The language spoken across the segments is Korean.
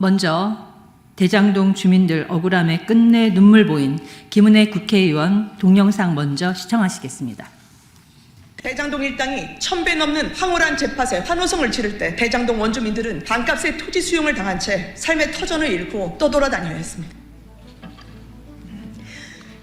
먼저 대장동 주민들 억울함에 끝내 눈물 보인 김은혜 국회의원 동영상 먼저 시청하시겠습니다. 대장동 일당이 천배 넘는 황홀한 재팟에 환호성을 지를 때 대장동 원주민들은 반값의 토지 수용을 당한 채 삶의 터전을 잃고 떠돌아다녀야 했습니다.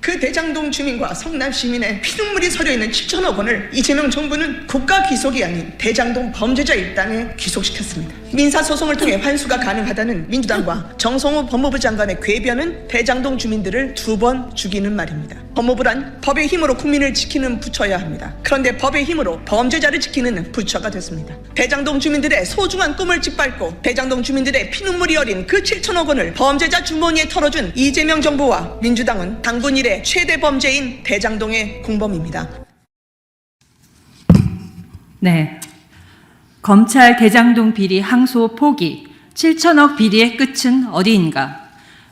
그 대장동 주민과 성남 시민의 피눈물이 서려 있는 7천억 원을 이재명 정부는 국가 귀속이 아닌 대장동 범죄자 일당에 귀속시켰습니다. 민사 소송을 통해 환수가 가능하다는 민주당과 정성호 법무부 장관의 궤변은 대장동 주민들을 두 번 죽이는 말입니다. 법무부란 법의 힘으로 국민을 지키는 부처여야 합니다. 그런데 법의 힘으로 범죄자를 지키는 부처가 됐습니다. 대장동 주민들의 소중한 꿈을 짓밟고 대장동 주민들의 피눈물이 어린 그 7천억 원을 범죄자 주머니에 털어준 이재명 정부와 민주당은 당군 일의 최대 범죄인 대장동의 공범입니다. 네. 검찰 대장동 비리 항소 포기, 7천억 비리의 끝은 어디인가?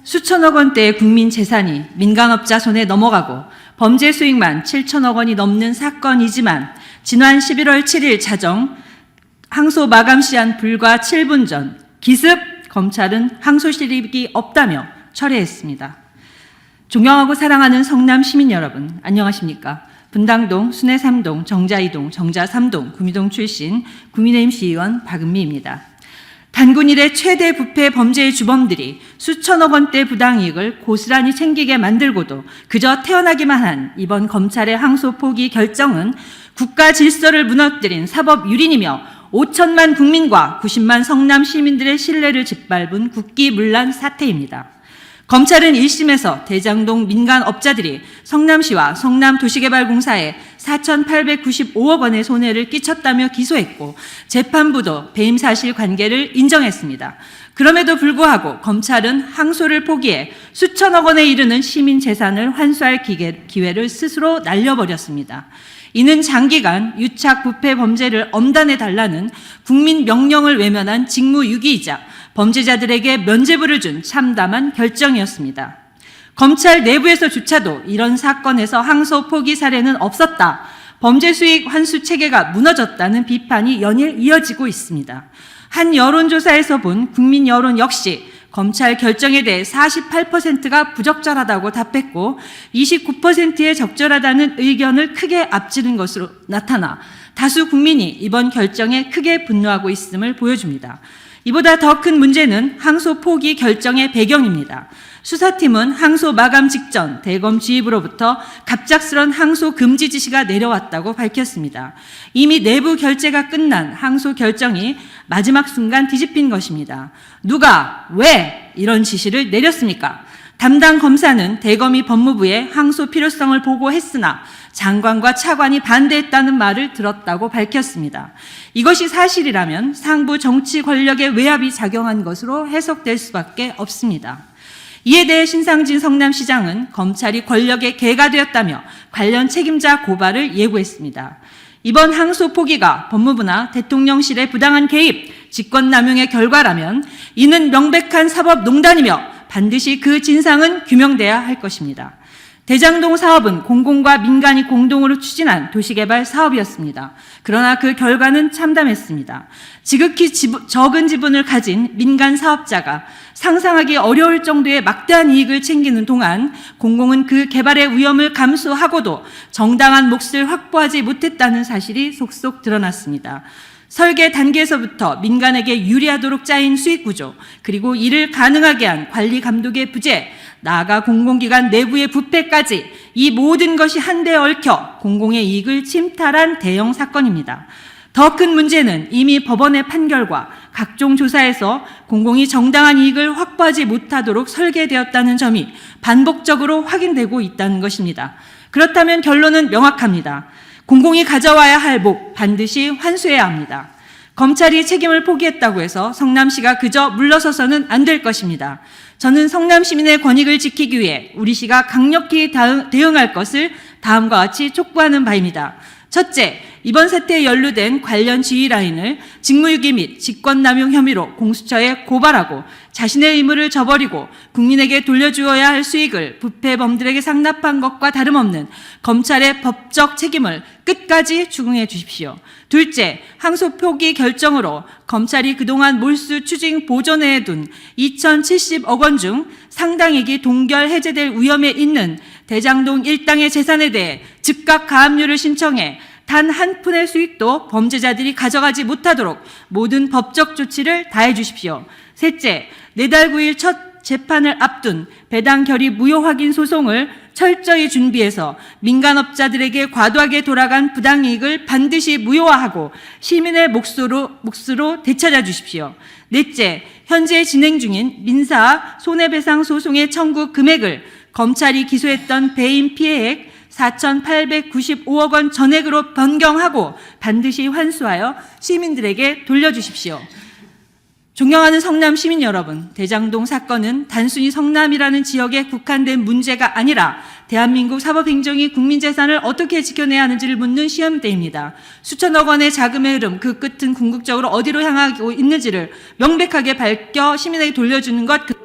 수천억 원대의 국민 재산이 민간업자 손에 넘어가고 범죄 수익만 7천억 원이 넘는 사건이지만 지난 11월 7일 자정 항소 마감 시한 불과 7분 전 기습 검찰은 항소 실익이 없다며 철회했습니다. 존경하고 사랑하는 성남 시민 여러분, 안녕하십니까? 분당동, 순회 3동, 정자 2동, 정자 3동, 구미동 출신 국민의힘 시의원 박은미입니다. 단군 일의 최대 부패 범죄의 주범들이 수천억 원대 부당이익을 고스란히 챙기게 만들고도 그저 태어나기만 한 이번 검찰의 항소 포기 결정은 국가 질서를 무너뜨린 사법 유린이며 5천만 국민과 90만 성남 시민들의 신뢰를 짓밟은 국기문란 사태입니다. 검찰은 1심에서 대장동 민간 업자들이 성남시와 성남도시개발공사에 4,895억 원의 손해를 끼쳤다며 기소했고 재판부도 배임 사실 관계를 인정했습니다. 그럼에도 불구하고 검찰은 항소를 포기해 수천억 원에 이르는 시민 재산을 환수할 기회- 기회를 스스로 날려버렸습니다. 이는 장기간 유착 부패 범죄를 엄단해 달라는 국민 명령을 외면한 직무유기이자 범죄자들에게 면죄부를 준 참담한 결정이었습니다. 검찰 내부에서조차도 이런 사건에서 항소 포기 사례는 없었다. 범죄 수익 환수 체계가 무너졌다는 비판이 연일 이어지고 있습니다. 한 여론조사에서 본 국민 여론 역시 검찰 결정에 대해 48%가 부적절하다고 답했고 29%의 적절하다는 의견을 크게 앞지른 것으로 나타나 다수 국민이 이번 결정에 크게 분노하고 있음을 보여줍니다. 이보다 더 큰 문제는 항소 포기 결정의 배경입니다. 수사팀은 항소 마감 직전 대검 지휘부로부터 갑작스런 항소 금지 지시가 내려왔다고 밝혔습니다. 이미 내부 결재가 끝난 항소 결정이 마지막 순간 뒤집힌 것입니다. 누가 왜 이런 지시를 내렸습니까? 담당 검사는 대검이 법무부에 항소 필요성을 보고했으나 장관과 차관이 반대했다는 말을 들었다고 밝혔습니다. 이것이 사실이라면 상부 정치 권력의 외압이 작용한 것으로 해석될 수밖에 없습니다. 이에 대해 신상진 성남시장은 검찰이 권력의 개가 되었다며 관련 책임자 고발을 예고했습니다. 이번 항소 포기가 법무부나 대통령실의 부당한 개입, 직권남용의 결과라면 이는 명백한 사법농단이며 반드시 그 진상은 규명돼야 할 것입니다. 대장동 사업은 공공과 민간이 공동으로 추진한 도시개발 사업이었습니다. 그러나 그 결과는 참담했습니다. 지극히 지부- 적은 지분을 가진 민간 사업자가 상상하기 어려울 정도의 막대한 이익을 챙기는 동안 공공은 그 개발의 위험을 감수하고도 정당한 몫을 확보하지 못했다는 사실이 속속 드러났습니다. 설계 단계에서부터 민간에게 유리하도록 짜인 수익 구조, 그리고 이를 가능하게 한 관리 감독의 부재, 나아가 공공기관 내부의 부패까지 이 모든 것이 한데 얽혀 공공의 이익을 침탈한 대형 사건입니다. 더 큰 문제는 이미 법원의 판결과 각종 조사에서 공공이 정당한 이익을 확보하지 못하도록 설계되었다는 점이 반복적으로 확인되고 있다는 것입니다. 그렇다면 결론은 명확합니다. 공공이 가져와야 할 목 반드시 환수해야 합니다. 검찰이 책임을 포기했다고 해서 성남시가 그저 물러서서는 안 될 것입니다. 저는 성남 시민의 권익을 지키기 위해 우리 시가 강력히 대응할 것을 다음과 같이 촉구하는 바입니다. 첫째, 이번 사태에 연루된 관련 지휘 라인을 직무유기 및 직권남용 혐의로 공수처에 고발하고 자신의 의무를 저버리고 국민에게 돌려주어야 할 수익을 부패범들에게 상납한 것과 다름없는 검찰의 법적 책임을 끝까지 추궁해 주십시오. 둘째, 항소 표기 결정으로 검찰이 그동안 몰수 추징 보존해에 둔 2,070억 원 중 상당액이 동결 해제될 위험에 있는 대장동 일당의 재산에 대해 즉각 가압류를 신청해 단 한 푼의 수익도 범죄자들이 가져가지 못하도록 모든 법적 조치를 다해 주십시오. 셋째, 내달 9일 첫 재판을 앞둔 배당 결의 무효 확인 소송을 철저히 준비해서 민간업자들에게 과도하게 돌아간 부당이익을 반드시 무효화하고 시민의 몫으로, 몫으로 되찾아 주십시오. 넷째, 현재 진행 중인 민사 손해배상 소송의 청구 금액을 검찰이 기소했던 배임 피해액 4,895억 원 전액으로 변경하고 반드시 환수하여 시민들에게 돌려주십시오. 존경하는 성남 시민 여러분, 대장동 사건은 단순히 성남이라는 지역에 국한된 문제가 아니라 대한민국 사법행정이 국민 재산을 어떻게 지켜내야 하는지를 묻는 시험대입니다. 수천억 원의 자금의 흐름, 그 끝은 궁극적으로 어디로 향하고 있는지를 명백하게 밝혀 시민에게 돌려주는 것,